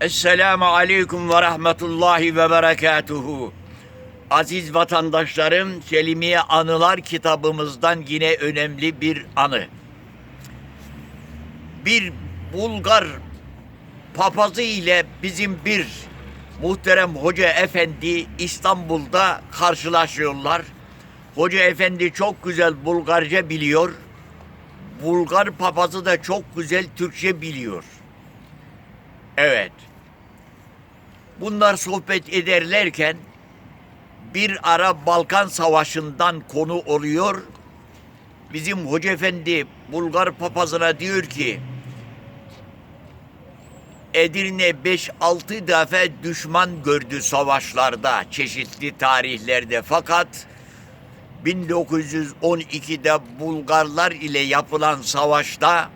Esselamu Aleyküm ve Rahmetullahi ve Berekatuhu. Aziz vatandaşlarım, Selimiye Anılar kitabımızdan yine önemli bir anı. Bir Bulgar papazı ile bizim bir muhterem Hoca Efendi İstanbul'da karşılaşıyorlar. Hoca Efendi çok güzel Bulgarca biliyor. Bulgar papazı da çok güzel Türkçe biliyor. Evet. Bunlar sohbet ederlerken bir ara Balkan Savaşı'ndan konu oluyor. Bizim Hoca Efendi Bulgar papazına diyor ki Edirne 5-6 defa düşman gördü savaşlarda, çeşitli tarihlerde. Fakat 1912'de Bulgarlar ile yapılan savaşta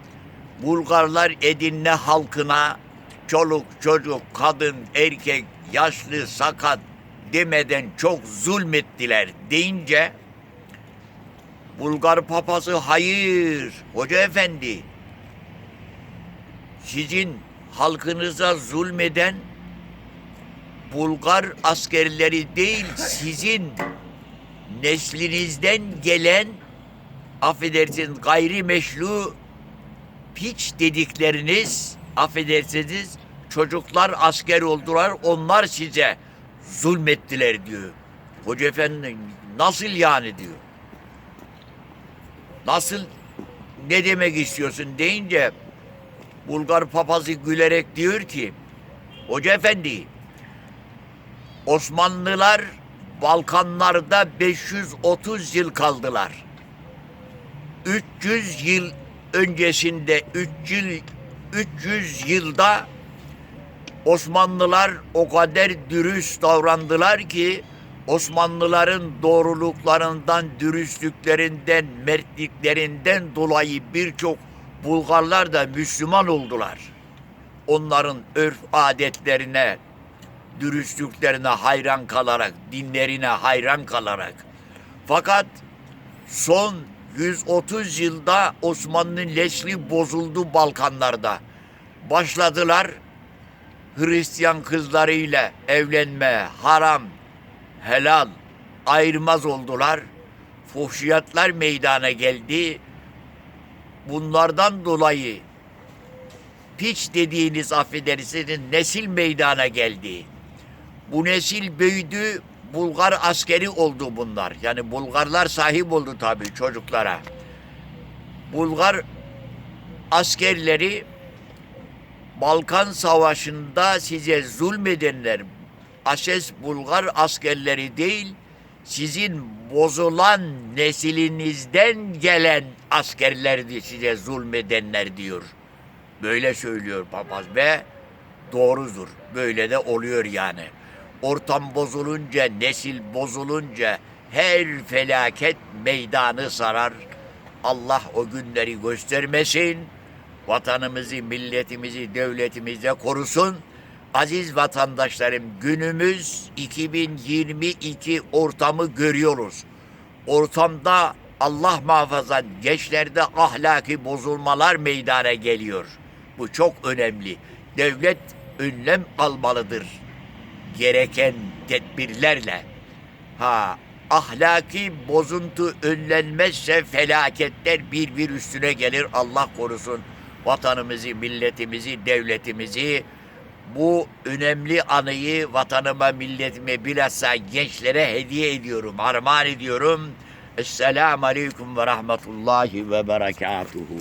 Bulgarlar Edirne halkına çoluk çocuk, kadın, erkek, yaşlı, sakat demeden çok zulmettiler deyince Bulgar papazı hayır hoca efendi. Sizin halkınıza zulmeden Bulgar askerleri değil sizin neslinizden gelen affedersiniz gayrimeşru piç dedikleriniz affedersiniz çocuklar asker oldular onlar size zulmettiler diyor. Hoca efendi nasıl yani diyor. Nasıl ne demek istiyorsun deyince Bulgar papazı gülerek diyor ki Hoca efendi Osmanlılar Balkanlarda 530 yıl kaldılar. 300 yıl öncesinde 300 300 yılda Osmanlılar o kadar dürüst davrandılar ki Osmanlıların doğruluklarından, dürüstlüklerinden, mertliklerinden dolayı birçok Bulgarlar da Müslüman oldular. Onların örf adetlerine, dürüstlüklerine hayran kalarak, dinlerine hayran kalarak. Fakat son 130 yılda Osmanlı nesli bozuldu Balkanlarda. Başladılar Hristiyan kızlarıyla evlenme, haram, helal, ayırmaz oldular. Fuhşiyatlar meydana geldi. Bunlardan dolayı piç dediğiniz affedersiniz nesil meydana geldi. Bu nesil büyüdü, Bulgar askeri oldu bunlar. Yani Bulgarlar sahip oldu tabii çocuklara. Bulgar askerleri Balkan Savaşı'nda size zulmedenler Ases Bulgar askerleri değil, sizin bozulan nesilinizden gelen askerlerdi size zulmedenler diyor. Böyle söylüyor papaz ve doğrudur. Böyle de oluyor yani. Ortam bozulunca, nesil bozulunca her felaket meydanı sarar. Allah o günleri göstermesin. Vatanımızı, milletimizi, devletimizi korusun. Aziz vatandaşlarım günümüz 2022 ortamı görüyoruz. Ortamda Allah muhafaza gençlerde ahlaki bozulmalar meydana geliyor. Bu çok önemli. Devlet önlem almalıdır. Gereken tedbirlerle. Ha ahlaki bozuntu önlenmezse felaketler bir bir üstüne gelir. Allah korusun vatanımızı, milletimizi, devletimizi bu önemli anıyı vatanıma, milletime bilhassa gençlere hediye ediyorum, armağan ediyorum. Esselamu Aleyküm ve Rahmetullahi ve Berekatuhu.